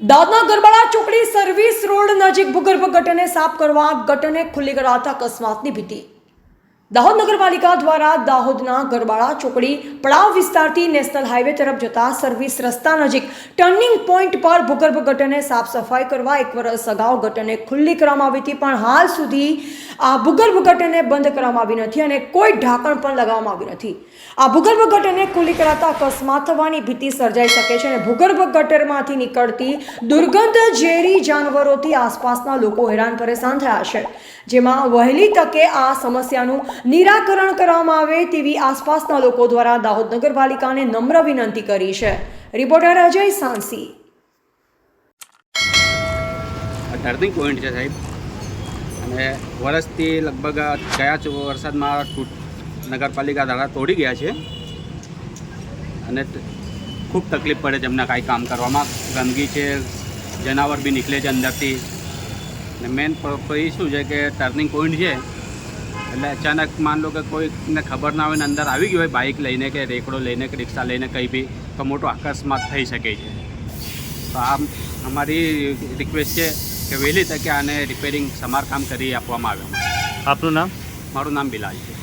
દાદના ગરબાડા ચોકડી service road નજીક ભૂગર્ભ ગટરને સાફ કરવા ગટરને ખુલ્લી કરાતા અકસ્માતની ભીતિ. દાહોદ નગરપાલિકા દ્વારા દાહોદના ગરબાડા ચોકડી પડાવ વિસ્તારથી નેશનલ હાઈવે તરફ જતા સર્વિસ રસ્તા નજીક ટર્નિંગ પોઈન્ટ પર ભૂગર્ભ ગટરને સાફ સફાઈ કરવા એક વર્ષ અગાઉ ગટરને ખુલ્લી કરવામાં આવી હતી, પણ હાલ સુધી આ ભૂગર્ભ ગટરને બંધ કરવામાં આવી નથી અને કોઈ ઢાંકણ પણ લગાવવામાં આવ્યું નથી. આ ભૂગર્ભ ગટરને ખુલ્લી કરાતા અકસ્માત થવાની ભીતિ સર્જાઈ શકે છે અને ભૂગર્ભ ગટરમાંથી નીકળતી દુર્ગંધ ઝેરી જાનવરોથી આસપાસના લોકો હેરાન પરેશાન થયા છે, જેમાં વહેલી તકે આ સમસ્યાનું નિરાકરણ કરવામાં આવે તેવી આસપાસના લોકો દ્વારા દાહોદ નગરપાલિકાને નમ્ર વિનંતી કરી છે. Reporter Ajay Sansi. Turning point છે સાહેબ. અને વરસથી લગભગ ગયા વરસાદમાં નગરપાલિકા દ્વારા તોડી ગયા છે. અને ખૂબ તકલીફ પડે છે એમને કાંઈ કામ કરવામાં. ગંદકી છે, જનાવર બી નીકળે છે અંદરથી. ને મેન એ શું છે કે ટર્નિંગ પોઈન્ટ છે એટલે અચાનક માન લો કે કોઈને ખબર ના હોય ને અંદર આવી ગયું હોય બાઇક લઈને કે રેકડો લઈને કે રિક્ષા લઈને કંઈ બી તો મોટો અકસ્માત થઈ શકે છે. તો આ અમારી રિક્વેસ્ટ છે કે વહેલી તકે આને રિપેરિંગ સમારકામ કરી આપવામાં આવે. આપનું નામ? મારું નામ બિલાલ છે.